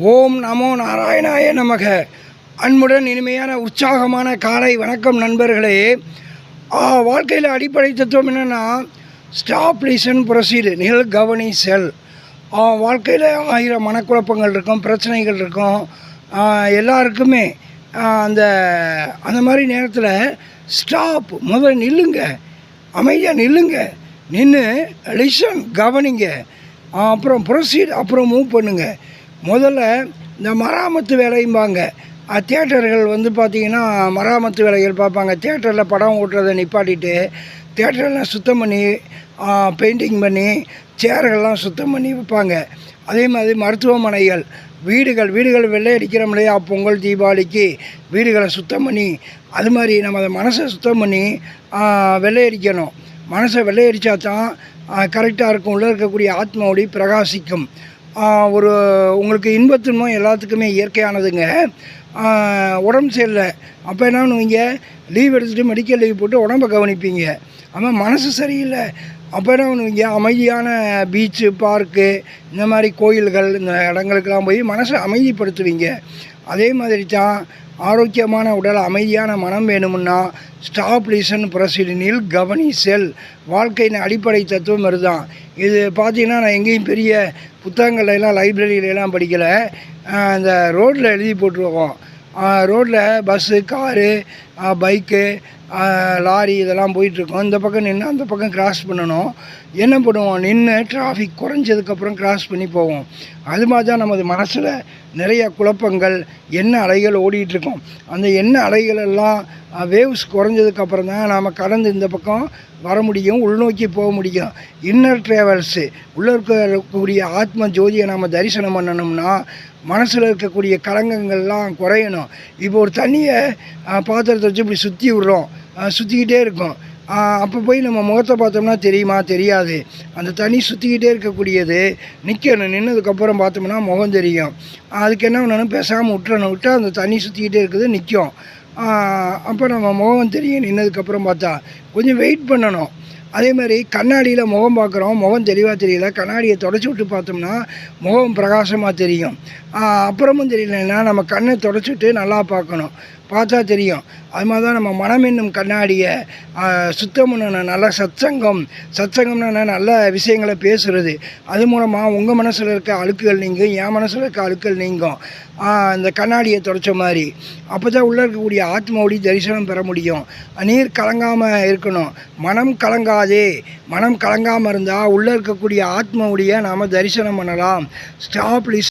ஓம் நமோ நாராயணாய நமக. அன்புடன் இனிமையான உற்சாகமான காலை வணக்கம் நண்பர்களே. வாழ்க்கையில் அடிப்படை தத்துவம் என்னென்னா ஸ்டாப் லிசன் ப்ரொசீடு நிகழ் கவனி செல் வாழ்க்கையில் ஆயிரம் மனக்குழப்பங்கள் இருக்கும் பிரச்சனைகள் இருக்கும். எல்லாருக்குமே அந்த அந்த மாதிரி நேரத்தில் ஸ்டாப் முதல்ல நில்லுங்க. அமைதியாக நில்லுங்க. நின்று லிசன் கவனிங்க. அப்புறம் ப்ரொசீட் அப்புறம் மூவ் பண்ணுங்கள் முதல்ல இந்த மராமத்து வேலையும்பாங்க. தேட்டர்கள் வந்து பார்த்திங்கன்னா மராமத்து வேலைகள் பார்ப்பாங்க தேட்டரில் படம் ஓட்டுறதை நிப்பாட்டிட்டு தேட்டரெல்லாம் சுத்தம் பண்ணி பெயிண்டிங் பண்ணி சேர்கள்லாம் சுத்தம் பண்ணி வைப்பாங்க. அதே மாதிரி மருத்துவமனைகள் வீடுகள் வீடுகள் வெள்ளை அடிக்கிறோம் இல்லையா பொங்கல் தீபாவளிக்கு வீடுகளை சுத்தம் பண்ணி அது மாதிரி நம்ம அதை மனசை சுத்தம் பண்ணி வெள்ளையடிக்கணும் வெள்ளை அடிக்கணும். மனசை வெள்ளை அடித்தா தான் கரெக்டாக இருக்கும். உள்ளே இருக்கக்கூடிய ஆத்ம பிரகாசிக்கும். ஒரு உங்களுக்கு இன்பத்துன்மம் எல்லாத்துக்குமே இயற்கையானதுங்க. உடம்பு சரியில்லை. அப்போ என்ன பண்ணுவீங்க? லீவ் எடுத்துகிட்டு மெடிக்கல் லீவ் போட்டு உடம்பை கவனிப்பீங்க. ஆனால் மனசு சரியில்லை. அப்போ என்ன பண்ணுவீங்க? அமைதியான பீச்சு பார்க்கு இந்த மாதிரி கோயில்கள் இந்த இடங்களுக்கெல்லாம் போய் மனசை அமைதிப்படுத்துவீங்க. அதே மாதிரி தான் ஆரோக்கியமான உடல் அமைதியான மனம் வேணும்னா ஸ்டாப் லிசன் ப்ரொசீடினில் கவனி செல். வாழ்க்கையின் அடிப்படை தத்துவம் இதுதான் இது பார்த்திங்கன்னா நான் எங்கேயும் பெரிய புத்தகங்கள்ல எல்லாம் படிக்கலை. அந்த இந்த ரோட்டில் எழுதி போட்டிருக்கோம் ரோட்டில் பஸ்ஸு காரு பைக்கு லாரி இதெல்லாம் போயிட்டுருக்கோம். இந்த பக்கம் நின்று அந்த பக்கம் கிராஸ் பண்ணணும். என்ன பண்ணுவோம்? நின்று டிராஃபிக் குறைஞ்சதுக்கப்புறம் கிராஸ் பண்ணி போவோம். அது மாதிரி தான் நமது மனசில் நிறைய குழப்பங்கள் என்ன அலைகள் ஓடிட்டுருக்கோம் அந்த என்ன அலைகளெல்லாம் வேவ்ஸ் குறைஞ்சதுக்கப்புறம் தான் நாம் கடந்து இந்த பக்கம் வர முடியும் உள்நோக்கி போக முடியும். இன்னர் ட்ராவல்ஸு உள்ளே இருக்கக்கூடிய ஆத்ம ஜோதியை நாம் தரிசனம் பண்ணணும்னா மனசில் இருக்கக்கூடிய கலங்கங்கள்லாம் குறையணும். இப்போ ஒரு தண்ணியை பாத்திரத்தை வச்சு இப்படி சுற்றி விட்றோம். சுற்றிக்கிட்டே இருக்கும். அப்போ போய் நம்ம முகத்தை பார்த்தோம்னா தெரியுமா? தெரியாது. அந்த தண்ணி சுற்றிக்கிட்டே இருக்கக்கூடியது நிற்கணும் நின்னதுக்கப்புறம் பார்த்தோம்னா முகம் தெரியும். அதுக்கு என்ன பண்ணணும்? பேசாமல் விட்டுறணும் விட்டால் அந்த தண்ணி சுற்றிக்கிட்டே இருக்குது நிற்கும் அப்போ நம்ம முகம் தெரியும். நின்னதுக்கப்புறம் பார்த்தா கொஞ்சம் வெயிட் பண்ணணும். அதே மாதிரி கண்ணாடியில் முகம் பார்க்குறோம். முகம் தெளிவாக தெரியல. கண்ணாடியை தொடச்சி விட்டு பார்த்தோம்னா முகம் பிரகாசமாக தெரியும். அப்புறமும் தெரியலன்னா நம்ம கண்ணை தொடச்சி விட்டு நல்லா பார்க்கணும். பார்த்தா தெரியும் அது மாதிரி தான் நம்ம மனம் என்னும் கண்ணாடியை சுத்தம் பண்ணணும் நல்ல சத்சங்கம். சத்சங்கம்னா என்ன? நல்ல விஷயங்களை பேசுகிறது அது மூலமாக உங்கள் மனசில் இருக்க அழுக்குகள் நீங்கும் என் மனசில் இருக்க அழுக்குகள் நீங்கும். அந்த இந்த கண்ணாடியை தொடச்ச மாதிரி. அப்போ தான் உள்ளே இருக்கக்கூடிய ஆத்ம தரிசனம் பெற முடியும். நீர் கலங்காமல் இருக்கணும். மனம் கலங்காதே. மனம் கலங்காமல் இருந்தால் உள்ளே இருக்கக்கூடிய ஆத்ம நாம் தரிசனம் பண்ணலாம். ஸ்டாப்லிஸ்